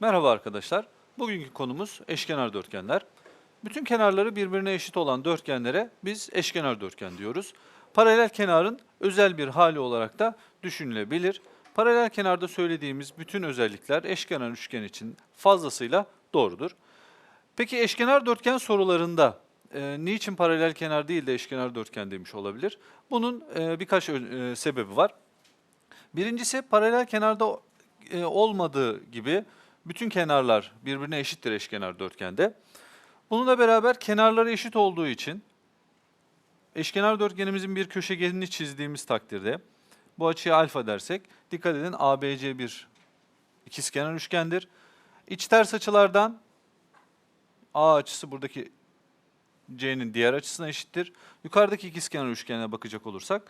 Merhaba arkadaşlar. Bugünkü konumuz eşkenar dörtgenler. Bütün kenarları birbirine eşit olan dörtgenlere biz eşkenar dörtgen diyoruz. Paralel kenarın özel bir hali olarak da düşünülebilir. Paralel kenarda söylediğimiz bütün özellikler eşkenar üçgen için fazlasıyla doğrudur. Peki eşkenar dörtgen sorularında e, niçin paralel kenar değil de eşkenar dörtgen demiş olabilir? Bunun e, birkaç e, sebebi var. Birincisi paralel kenarda e, olmadığı gibi bütün kenarlar birbirine eşittir eşkenar dörtgende. Bununla beraber kenarları eşit olduğu için eşkenar dörtgenimizin bir köşegenini çizdiğimiz takdirde bu açıya alfa dersek dikkat edin ABC bir ikizkenar üçgendir. İç ters açılardan A açısı buradaki C'nin diğer açısına eşittir. Yukarıdaki ikizkenar üçgene bakacak olursak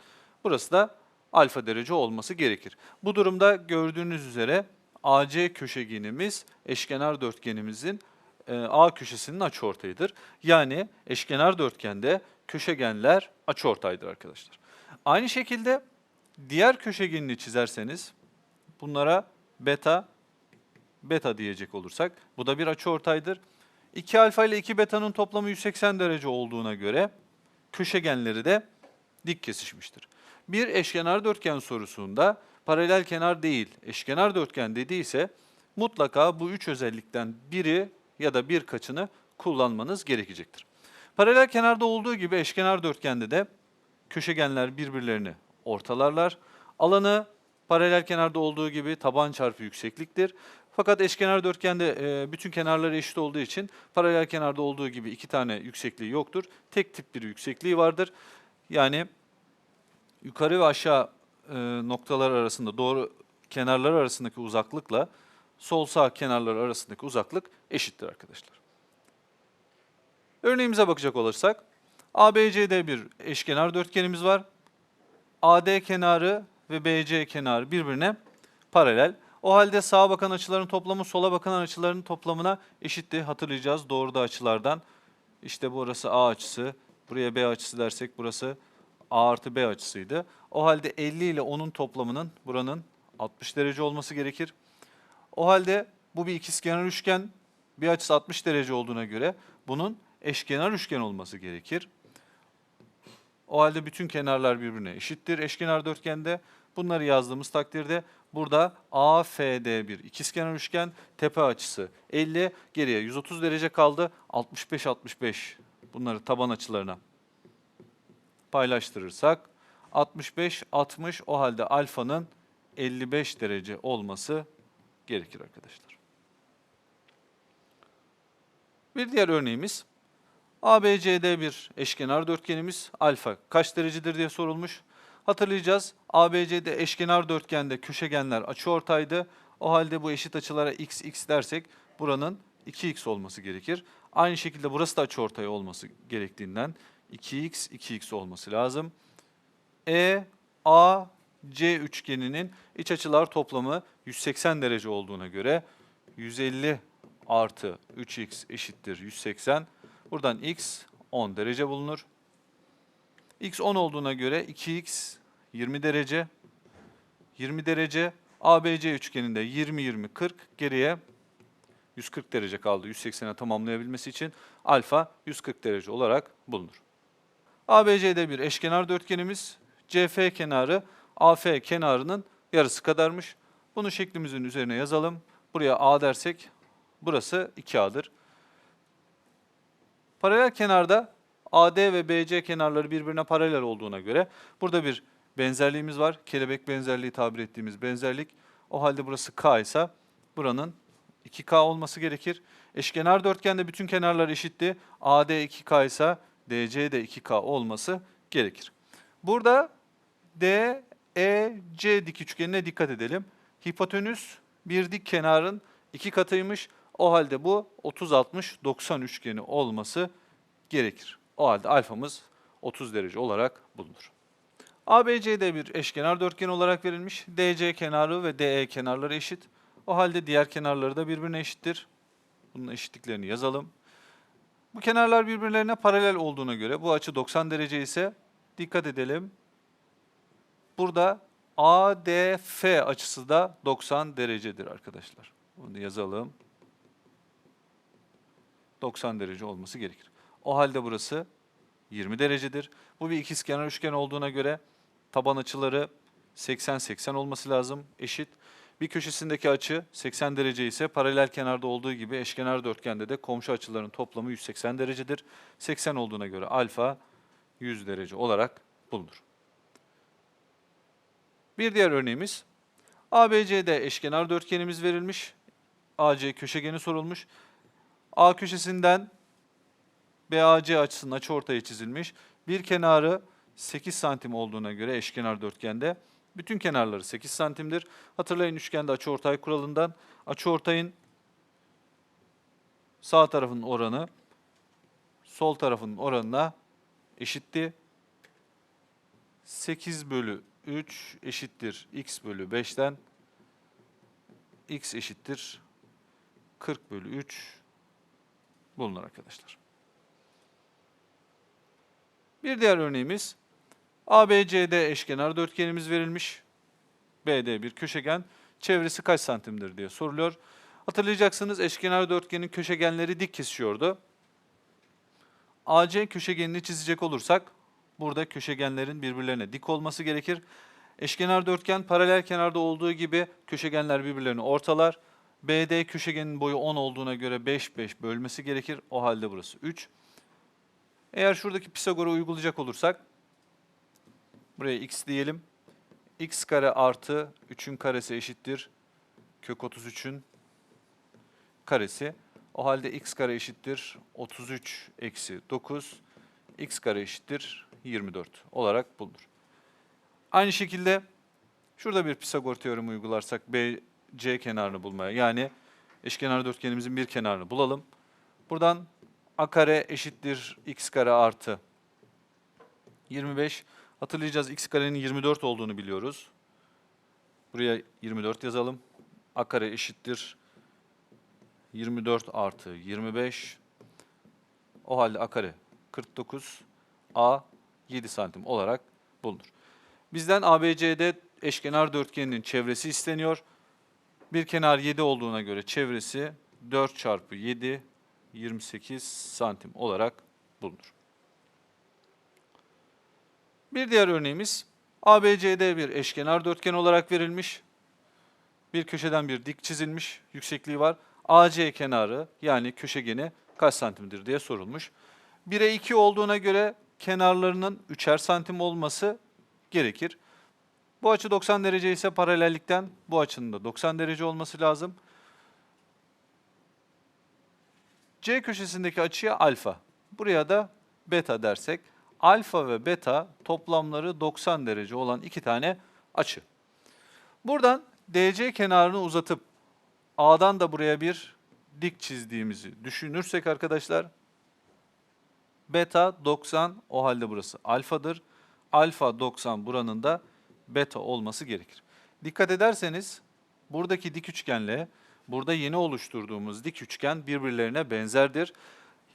burası da alfa derece olması gerekir. Bu durumda gördüğünüz üzere AC köşegenimiz eşkenar dörtgenimizin e, A köşesinin açıortayıdır. Yani eşkenar dörtgende köşegenler açıortaydır arkadaşlar. Aynı şekilde diğer köşegenini çizerseniz bunlara beta beta diyecek olursak bu da bir açıortaydır. 2 alfa ile 2 betanın toplamı 180 derece olduğuna göre köşegenleri de dik kesişmiştir. Bir eşkenar dörtgen sorusunda paralel kenar değil, eşkenar dörtgen dediyse mutlaka bu üç özellikten biri ya da birkaçını kullanmanız gerekecektir. Paralel kenarda olduğu gibi eşkenar dörtgende de köşegenler birbirlerini ortalarlar. Alanı paralel kenarda olduğu gibi taban çarpı yüksekliktir. Fakat eşkenar dörtgende e, bütün kenarları eşit olduğu için paralel kenarda olduğu gibi iki tane yüksekliği yoktur. Tek tip bir yüksekliği vardır. Yani yukarı ve aşağı e, noktalar arasında doğru kenarlar arasındaki uzaklıkla sol sağ kenarlar arasındaki uzaklık eşittir arkadaşlar. Örneğimize bakacak olursak ABCD bir eşkenar dörtgenimiz var. AD kenarı ve BC kenarı birbirine paralel. O halde sağa bakan açıların toplamı sola bakan açıların toplamına eşitti. Hatırlayacağız doğruda açılardan. İşte burası A açısı, buraya B açısı dersek burası A artı B açısıydı. O halde 50 ile onun toplamının buranın 60 derece olması gerekir. O halde bu bir ikizkenar üçgen. Bir açısı 60 derece olduğuna göre bunun eşkenar üçgen olması gerekir. O halde bütün kenarlar birbirine eşittir eşkenar dörtgende. Bunları yazdığımız takdirde burada AFD bir ikizkenar üçgen, tepe açısı 50, geriye 130 derece kaldı. 65 65 bunları taban açılarına paylaştırırsak 65 60 o halde alfanın 55 derece olması gerekir arkadaşlar. Bir diğer örneğimiz ABCD bir eşkenar dörtgenimiz alfa kaç derecedir diye sorulmuş. Hatırlayacağız ABCD eşkenar dörtgende köşegenler açıortaydı. O halde bu eşit açılara x x dersek buranın 2x olması gerekir. Aynı şekilde burası da açıortay olması gerektiğinden 2x 2x olması lazım. E A C üçgeninin iç açılar toplamı 180 derece olduğuna göre 150 artı 3x eşittir 180. Buradan x 10 derece bulunur. x 10 olduğuna göre 2x 20 derece. 20 derece ABC üçgeninde 20 20 40 geriye 140 derece kaldı 180'e tamamlayabilmesi için alfa 140 derece olarak bulunur. ABC'de bir eşkenar dörtgenimiz CF kenarı AF kenarının yarısı kadarmış. Bunu şeklimizin üzerine yazalım. Buraya A dersek burası 2A'dır. Paralel kenarda AD ve BC kenarları birbirine paralel olduğuna göre burada bir benzerliğimiz var. Kelebek benzerliği tabir ettiğimiz benzerlik. O halde burası K ise buranın 2K olması gerekir. Eşkenar dörtgende bütün kenarlar eşitti. AD 2K ise DC de 2K olması gerekir. Burada D, E, C dik üçgenine dikkat edelim. Hipotenüs bir dik kenarın iki katıymış. O halde bu 30-60-90 üçgeni olması gerekir. O halde alfamız 30 derece olarak bulunur. ABC'de bir eşkenar dörtgen olarak verilmiş. DC kenarı ve DE kenarları eşit. O halde diğer kenarları da birbirine eşittir. Bunun eşitliklerini yazalım. Bu kenarlar birbirlerine paralel olduğuna göre bu açı 90 derece ise dikkat edelim. Burada ADF açısı da 90 derecedir arkadaşlar. Bunu yazalım. 90 derece olması gerekir. O halde burası 20 derecedir. Bu bir ikizkenar üçgen olduğuna göre taban açıları 80-80 olması lazım. Eşit. Bir köşesindeki açı 80 derece ise paralel kenarda olduğu gibi eşkenar dörtgende de komşu açıların toplamı 180 derecedir. 80 olduğuna göre alfa 100 derece olarak bulunur. Bir diğer örneğimiz ABCD eşkenar dörtgenimiz verilmiş. AC köşegeni sorulmuş. A köşesinden BAC açısının açıortayı çizilmiş. Bir kenarı 8 santim olduğuna göre eşkenar dörtgende bütün kenarları 8 santimdir. Hatırlayın üçgende açıortay kuralından açıortayın sağ tarafının oranı sol tarafının oranına eşitti. 8 bölü 3 eşittir x bölü 5'ten x eşittir 40 bölü 3 bulunur arkadaşlar. Bir diğer örneğimiz ABCD eşkenar dörtgenimiz verilmiş. BD bir köşegen. Çevresi kaç santimdir diye soruluyor. Hatırlayacaksınız eşkenar dörtgenin köşegenleri dik kesişiyordu. AC köşegenini çizecek olursak burada köşegenlerin birbirlerine dik olması gerekir. Eşkenar dörtgen paralel kenarda olduğu gibi köşegenler birbirlerini ortalar. BD köşegenin boyu 10 olduğuna göre 5 5 bölmesi gerekir. O halde burası 3. Eğer şuradaki Pisagor'u uygulayacak olursak buraya x diyelim. x kare artı 3'ün karesi eşittir. Kök 33'ün karesi. O halde x kare eşittir 33 eksi 9. x kare eşittir 24 olarak bulunur. Aynı şekilde şurada bir Pisagor teoremi uygularsak BC kenarını bulmaya yani eşkenar dörtgenimizin bir kenarını bulalım. Buradan a kare eşittir x kare artı 25. Hatırlayacağız x karenin 24 olduğunu biliyoruz. Buraya 24 yazalım. a kare eşittir 24 artı 25. O halde a kare 49. a 7 santim olarak bulunur. Bizden ABCD eşkenar dörtgeninin çevresi isteniyor. Bir kenar 7 olduğuna göre çevresi 4 çarpı 7 28 santim olarak bulunur. Bir diğer örneğimiz ABCD bir eşkenar dörtgen olarak verilmiş. Bir köşeden bir dik çizilmiş, yüksekliği var. AC kenarı yani köşegeni kaç santimdir diye sorulmuş. 1'e 2 olduğuna göre kenarlarının 3'er santim olması gerekir. Bu açı 90 derece ise paralellikten bu açının da 90 derece olması lazım. C köşesindeki açıya alfa. Buraya da beta dersek alfa ve beta toplamları 90 derece olan iki tane açı. Buradan DC kenarını uzatıp A'dan da buraya bir dik çizdiğimizi düşünürsek arkadaşlar beta 90 o halde burası alfadır. Alfa 90 buranın da beta olması gerekir. Dikkat ederseniz buradaki dik üçgenle burada yeni oluşturduğumuz dik üçgen birbirlerine benzerdir.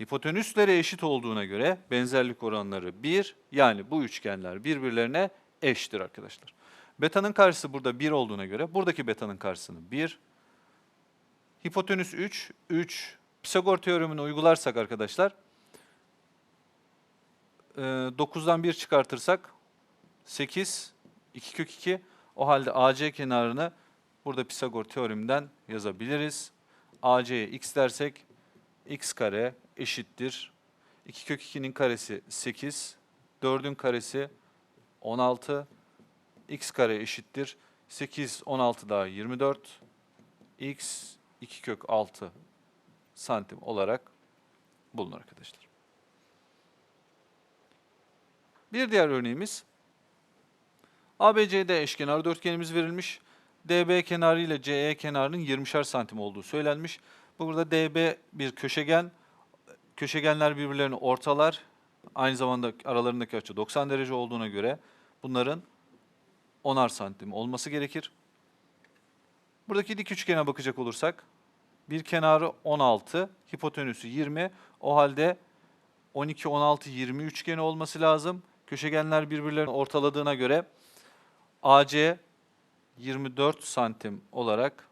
Hipotenüsleri eşit olduğuna göre benzerlik oranları 1 yani bu üçgenler birbirlerine eşittir arkadaşlar. Beta'nın karşısı burada 1 olduğuna göre buradaki beta'nın karşısını 1. Hipotenüs 3, 3. Pisagor teoremini uygularsak arkadaşlar 9'dan 1 çıkartırsak 8, 2 kök 2. O halde AC kenarını burada Pisagor teoreminden yazabiliriz. AC'ye x dersek x kare eşittir. 2 kök 2'nin karesi 8, 4'ün karesi 16, x kare eşittir. 8, 16 daha 24, x 2 kök 6 santim olarak bulunur arkadaşlar. Bir diğer örneğimiz ABCD eşkenar dörtgenimiz verilmiş. DB kenarı ile CE kenarının 20'şer santim olduğu söylenmiş. Burada DB bir köşegen. Köşegenler birbirlerini ortalar. Aynı zamanda aralarındaki açı 90 derece olduğuna göre bunların 10'ar santim olması gerekir. Buradaki dik üçgene bakacak olursak bir kenarı 16, hipotenüsü 20. O halde 12, 16, 20 üçgeni olması lazım. Köşegenler birbirlerini ortaladığına göre AC 24 santim olarak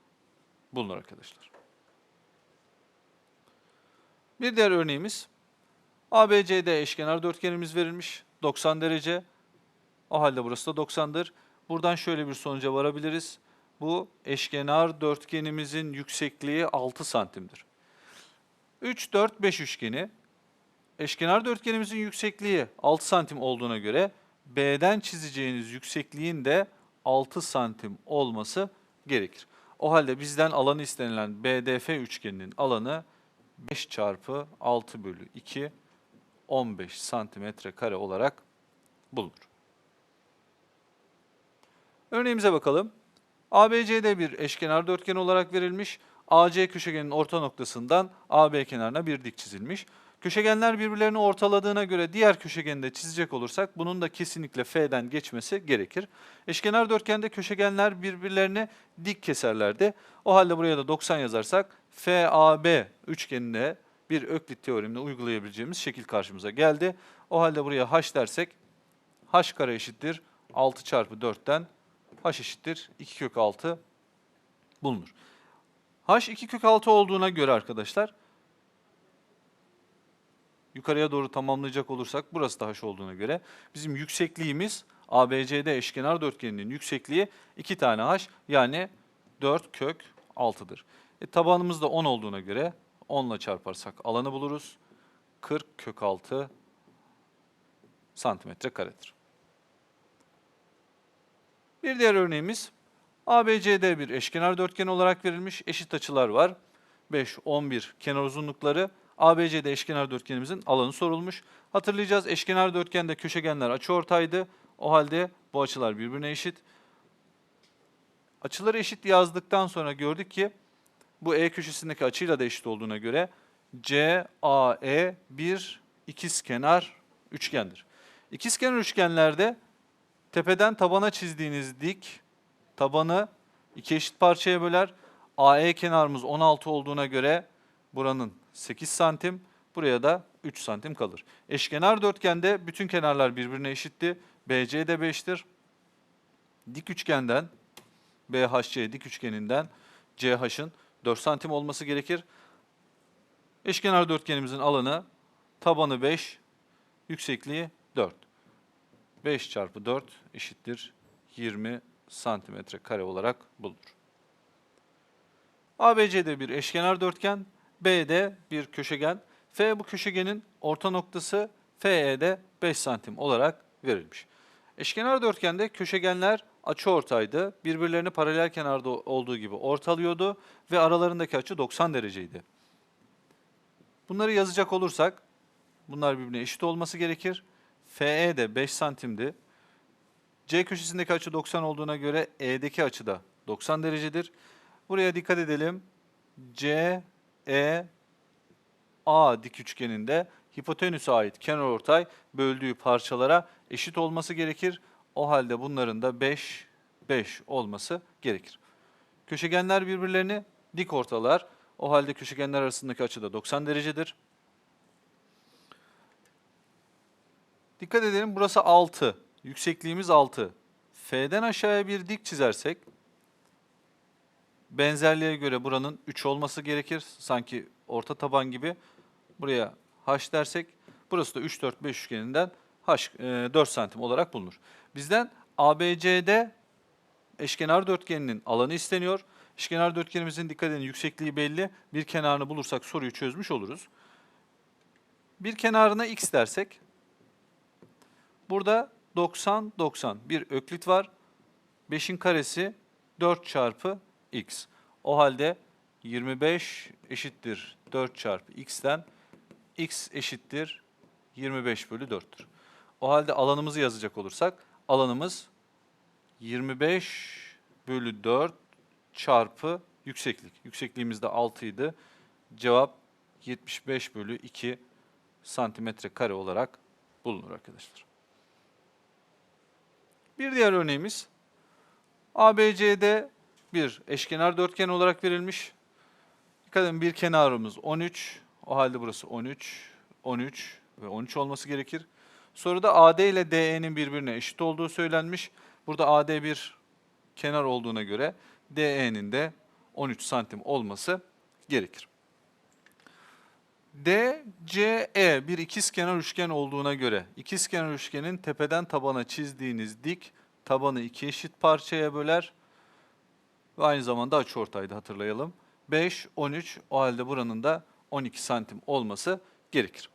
bulunur arkadaşlar. Bir diğer örneğimiz ABCD eşkenar dörtgenimiz verilmiş. 90 derece. O halde burası da 90'dır. Buradan şöyle bir sonuca varabiliriz. Bu eşkenar dörtgenimizin yüksekliği 6 santimdir. 3, 4, 5 üçgeni. Eşkenar dörtgenimizin yüksekliği 6 santim olduğuna göre B'den çizeceğiniz yüksekliğin de 6 santim olması gerekir. O halde bizden alanı istenilen BDF üçgeninin alanı 5 çarpı 6 bölü 2 15 santimetre kare olarak bulunur. Örneğimize bakalım. ABCD bir eşkenar dörtgen olarak verilmiş. AC köşegenin orta noktasından AB kenarına bir dik çizilmiş. Köşegenler birbirlerini ortaladığına göre diğer köşegeni de çizecek olursak bunun da kesinlikle F'den geçmesi gerekir. Eşkenar dörtgende köşegenler birbirlerini dik keserlerdi. O halde buraya da 90 yazarsak FAB üçgenine bir Öklit teoremini uygulayabileceğimiz şekil karşımıza geldi. O halde buraya h dersek h kare eşittir 6 çarpı 4'ten h eşittir 2 kök 6 bulunur. h 2 kök 6 olduğuna göre arkadaşlar yukarıya doğru tamamlayacak olursak burası da h olduğuna göre bizim yüksekliğimiz ABCD eşkenar dörtgeninin yüksekliği 2 tane h yani 4 kök 6'dır. E, tabanımız da 10 olduğuna göre 10 ile çarparsak alanı buluruz. 40 kök 6 santimetre karedir. Bir diğer örneğimiz ABCD bir eşkenar dörtgen olarak verilmiş eşit açılar var. 5, 11 kenar uzunlukları ABCD eşkenar dörtgenimizin alanı sorulmuş. Hatırlayacağız eşkenar dörtgende köşegenler açıortaydı. O halde bu açılar birbirine eşit. Açıları eşit yazdıktan sonra gördük ki bu E köşesindeki açıyla da eşit olduğuna göre CAE bir ikizkenar üçgendir. İkizkenar üçgenlerde tepeden tabana çizdiğiniz dik tabanı iki eşit parçaya böler. AE kenarımız 16 olduğuna göre buranın 8 santim, buraya da 3 santim kalır. Eşkenar dörtgende bütün kenarlar birbirine eşitti. BC de 5'tir. Dik üçgenden BHC dik üçgeninden CH'ın 4 santim olması gerekir. Eşkenar dörtgenimizin alanı tabanı 5, yüksekliği 4. 5 çarpı 4 eşittir 20 santimetre kare olarak bulunur. ABC'de bir eşkenar dörtgen, B'de bir köşegen, F bu köşegenin orta noktası, FE'de 5 santim olarak verilmiş. Eşkenar dörtgende köşegenler açıortaydı. Birbirlerini paralel kenarda olduğu gibi ortalıyordu ve aralarındaki açı 90 dereceydi. Bunları yazacak olursak bunlar birbirine eşit olması gerekir. FE de 5 santimdi. C köşesindeki açı 90 olduğuna göre E'deki açı da 90 derecedir. Buraya dikkat edelim. C, E, A dik üçgeninde hipotenüse ait kenarortay böldüğü parçalara eşit olması gerekir. O halde bunların da 5, 5 olması gerekir. Köşegenler birbirlerini dik ortalar. O halde köşegenler arasındaki açı da 90 derecedir. Dikkat edelim burası 6. Yüksekliğimiz 6. F'den aşağıya bir dik çizersek benzerliğe göre buranın 3 olması gerekir. Sanki orta taban gibi. Buraya h dersek burası da 3, 4, 5 üçgeninden h e, 4 santim olarak bulunur. Bizden ABCD eşkenar dörtgeninin alanı isteniyor. Eşkenar dörtgenimizin dikkat edin yüksekliği belli. Bir kenarını bulursak soruyu çözmüş oluruz. Bir kenarına x dersek burada 90 90 bir öklit var. 5'in karesi 4 çarpı x. O halde 25 eşittir 4 çarpı x'ten x eşittir 25 bölü 4'tür. O halde alanımızı yazacak olursak alanımız 25 bölü 4 çarpı yükseklik. Yüksekliğimiz de 6 idi. Cevap 75 bölü 2 santimetre kare olarak bulunur arkadaşlar. Bir diğer örneğimiz ABCD bir eşkenar dörtgen olarak verilmiş. Dikkat edin bir kenarımız 13. O halde burası 13, 13 ve 13 olması gerekir. Soruda AD ile DE'nin birbirine eşit olduğu söylenmiş. Burada AD bir kenar olduğuna göre DE'nin de 13 santim olması gerekir. DCE bir ikizkenar üçgen olduğuna göre ikizkenar üçgenin tepeden tabana çizdiğiniz dik tabanı iki eşit parçaya böler ve aynı zamanda açıortayda hatırlayalım. 5, 13 o halde buranın da 12 santim olması gerekir.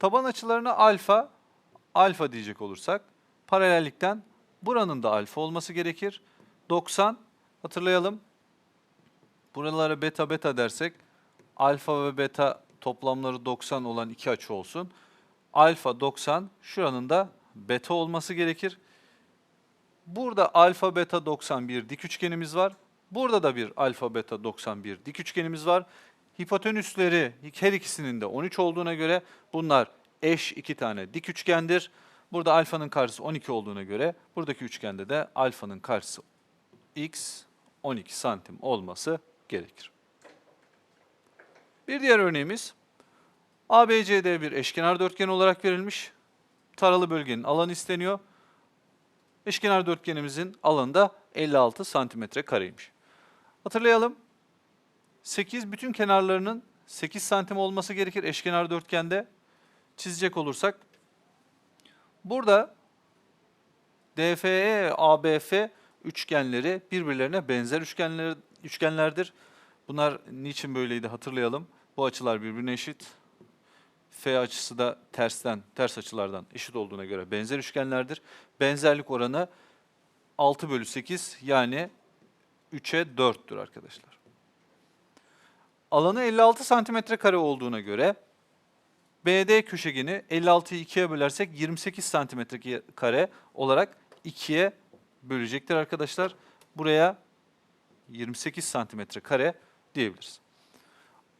Taban açılarına alfa, alfa diyecek olursak paralellikten buranın da alfa olması gerekir. 90 hatırlayalım. Buralara beta beta dersek alfa ve beta toplamları 90 olan iki açı olsun. Alfa 90 şuranın da beta olması gerekir. Burada alfa beta 91 dik üçgenimiz var. Burada da bir alfa beta 91 dik üçgenimiz var. Hipotenüsleri her ikisinin de 13 olduğuna göre bunlar eş iki tane dik üçgendir. Burada alfanın karşısı 12 olduğuna göre buradaki üçgende de alfanın karşısı x 12 santim olması gerekir. Bir diğer örneğimiz ABCD bir eşkenar dörtgen olarak verilmiş. Taralı bölgenin alanı isteniyor. Eşkenar dörtgenimizin alanı da 56 santimetre kareymiş. Hatırlayalım. 8 bütün kenarlarının 8 santim olması gerekir eşkenar dörtgende. Çizecek olursak burada DFE, ABF üçgenleri birbirlerine benzer üçgenler, üçgenlerdir. Bunlar niçin böyleydi hatırlayalım. Bu açılar birbirine eşit. F açısı da tersten, ters açılardan eşit olduğuna göre benzer üçgenlerdir. Benzerlik oranı 6 bölü 8 yani 3'e 4'tür arkadaşlar. Alanı 56 santimetre kare olduğuna göre BD köşegeni 56'yı 2'ye bölersek 28 santimetre kare olarak 2'ye bölecektir arkadaşlar. Buraya 28 santimetre kare diyebiliriz.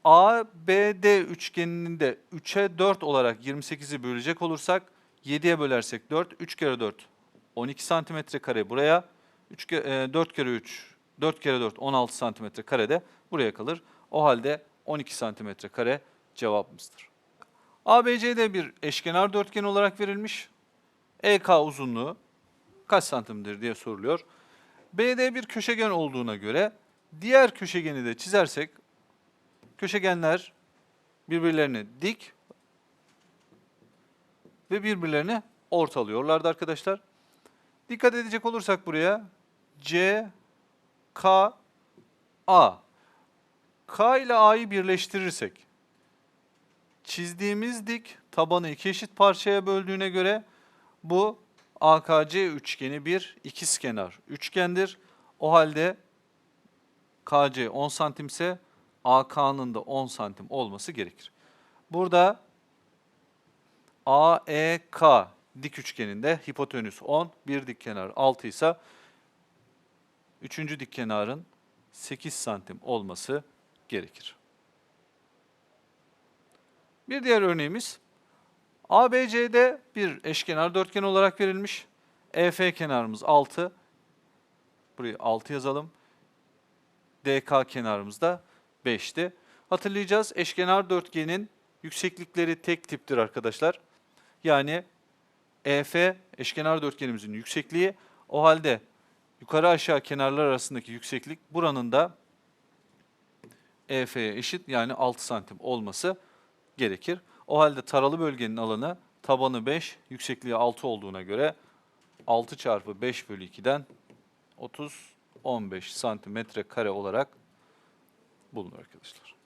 ABD üçgeninin de 3'e 4 olarak 28'i bölecek olursak 7'ye bölersek 4, 3 kere 4 12 santimetre kare buraya, 3 kere, 4 kere 3, 4 kere 4 16 santimetre kare de buraya kalır. O halde 12 santimetre kare cevabımızdır. ABCD bir eşkenar dörtgen olarak verilmiş. EK uzunluğu kaç santimdir diye soruluyor. BD bir köşegen olduğuna göre diğer köşegeni de çizersek köşegenler birbirlerini dik ve birbirlerini ortalıyorlardı arkadaşlar. Dikkat edecek olursak buraya C, K, A. K ile A'yı birleştirirsek çizdiğimiz dik tabanı iki eşit parçaya böldüğüne göre bu AKC üçgeni bir ikizkenar üçgendir. O halde KC 10 santimse AK'nın da 10 santim olması gerekir. Burada AEK dik üçgeninde hipotenüs 10, bir dik kenar 6 ise üçüncü dik kenarın 8 santim olması gerekir. Bir diğer örneğimiz ABCD bir eşkenar dörtgen olarak verilmiş. EF kenarımız 6. Burayı 6 yazalım. DK kenarımız da 5'ti. Hatırlayacağız eşkenar dörtgenin yükseklikleri tek tiptir arkadaşlar. Yani EF eşkenar dörtgenimizin yüksekliği. O halde yukarı aşağı kenarlar arasındaki yükseklik buranın da EF'ye eşit yani 6 santim olması gerekir. O halde taralı bölgenin alanı tabanı 5, yüksekliği 6 olduğuna göre 6 çarpı 5 bölü 2'den 30, 15 santimetre kare olarak bulunur arkadaşlar.